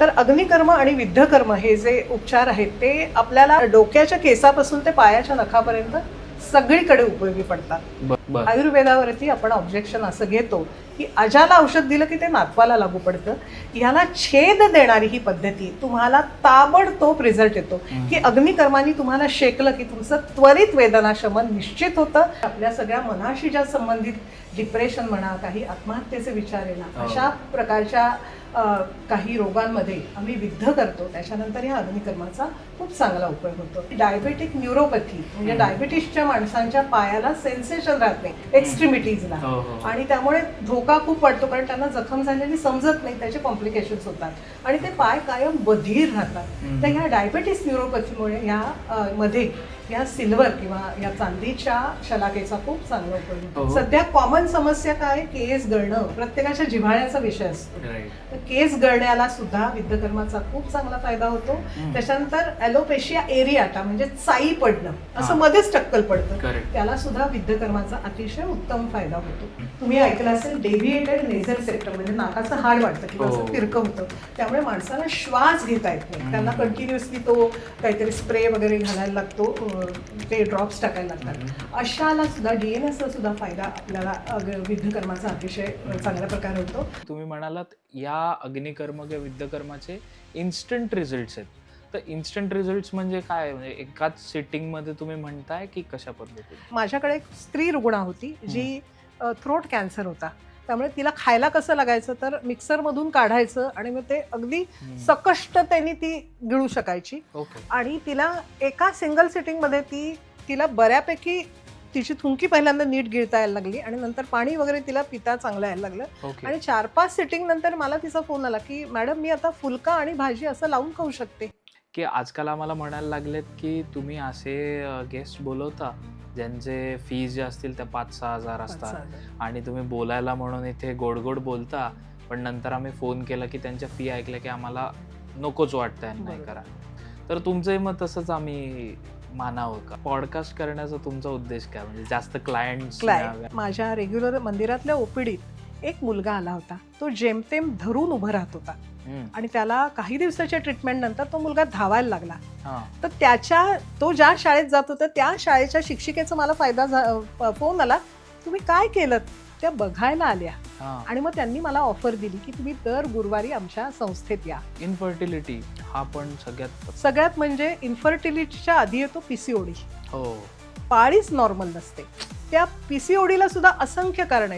तर अग्निकर्म आणि विद्धकर्म हे जे उपचार आहेत ते आपल्याला डोक्याच्या केसापासून ते पायाच्या नखापर्यंत सगळीकडे उपयोगी पडतात. आयुर्वेदावरती आपण ऑब्जेक्शन असं घेतो की अजाला औषध दिलं की ते नातवाला लागू पडतं. ह्याला छेद देणारी ही पद्धती तुम्हाला ताबडतोब रिझल्ट येतो. की अग्निकर्माने तुम्हाला शेकलं की तुमचं त्वरित वेदना शमन निश्चित होतं. आपल्या सगळ्या मनाशी ज्या संबंधित डिप्रेशन म्हणा काही आत्महत्येचे विचार येणार हो. अशा प्रकारच्या काही रोगांमध्ये आम्ही विद्ध करतो. त्याच्यानंतर ह्या अग्निकर्माचा खूप चांगला उपयोग होतो. डायबेटिक न्यूरोपॅथी म्हणजे डायबिटीसच्या माणसांच्या पायाला सेन्सेशन राहत नाही. एक्स्ट्रीमिटीजला हो हो आणि त्यामुळे धोका खूप वाटतो कारण त्यांना जखम झालेली समजत नाही. त्याचे कॉम्प्लिकेशन्स होतात. आणि ते पाय कायम बधीर राहतात. तर ह्या डायबेटीस न्यूरोपॅथीमुळे ह्या मध्ये या सिल्वर किंवा या चांदीच्या शलाकेचा खूप चांगला उपयोग हो. होतो सध्या कॉमन समस्या काय? केस गळणं प्रत्येकाच्या जिव्हाळ्याचा विषय असतो. राईट तर केस गळण्याला सुद्धा विद्धकर्माचा खूप चांगला फायदा होतो. हम्म. त्याच्यानंतर ॲलोपेशिया एरियाटा म्हणजे चाई पडणं असं हा. मध्येच टक्कल पडतं. त्याला सुद्धा विद्धकर्माचा अतिशय उत्तम फायदा होतो. तुम्ही ऐकलं असेल डेव्हिएटेड नेझल सेक्टर म्हणजे नाकाचं हाड वाटतं किंवा हो. असं तिरकं होतं. त्यामुळे माणसाला श्वास घेता येत नाही. त्यांना. कंटिन्युअसली तो काहीतरी स्प्रे वगैरे घालायला लागतो. ते ड्रॉप्स टाकायला लागतात. अशाला सुद्धा डीएनएसला सुद्धा फायदा आपल्याला विद्धकर्माचा अतिशय चांगल्या प्रकारे होतो. तुम्ही म्हणालात या अग्निकर्म किंवा विद्धकर्माचे इन्स्टंट रिझल्ट्स आहेत. तर इन्स्टंट रिझल्ट्स म्हणजे काय? म्हणजे एकाच सिटिंगमध्ये तुम्ही म्हणताय की कशा पद्धतीने? माझ्याकडे एक स्त्री रुग्णा होती जी थ्रोट कॅन्सर होता. त्यामुळे तिला खायला कसं लागायचं तर मिक्सरमधून काढायचं आणि मग ते अगदी सकष्टतेने ती गिळू शकायची. आणि तिला एका सिंगल सिटिंगमध्ये ती तिला बऱ्यापैकी तिची थुंकी पहिल्यांदा नीट गिळता यायला लागली आणि नंतर पाणी वगैरे तिला पिता चांगलं यायला लागलं. आणि चार पाच सिटिंग नंतर मला तिचा फोन आला की मॅडम मी आता फुलका आणि भाजी असं लावून खाऊ शकते. की आजकाल आम्हाला म्हणायला लागलेत की तुम्ही असे गेस्ट बोलवता ज्यांचे फीज जे असतील त्या पाच सहा हजार असतात. आणि तुम्ही बोलायला म्हणून इथे गोड गोड बोलता पण नंतर आम्ही फोन केला की त्यांच्या फी ऐकल्या की आम्हाला नकोच वाटतंय आणि नाही. करा तर तुमचंही मग तसंच आम्ही मानावं का? पॉडकास्ट करण्याचा तुमचा उद्देश काय? म्हणजे जास्त क्लायंट क्लायंट माझ्या रेग्युलर मंदिरातल्या ओपीडीत एक मुलगा आला होता. तो जेमतेम धरून उभं राहत होता. आणि त्याला काही दिवसाच्या ट्रीटमेंट नंतर तो मुलगा धावायला लागला. तर त्याच्या तो ज्या शाळेत जात होता त्या शाळेच्या शिक्षिकेचा मला फायदा फोन आला. तुम्ही काय केलं? त्या बघायला आल्या. आणि मग त्यांनी मला ऑफर दिली की तुम्ही दर गुरुवारी आमच्या संस्थेत या. इनफर्टिलिटी हा पण सगळ्यात सगळ्यात म्हणजे इन्फर्टिलिटीच्या आधी येतो पीसीओडी हो. पाळीच नॉर्मल नसते. त्या पीसीओडीला सुद्धा असंख्य कारण आहेत.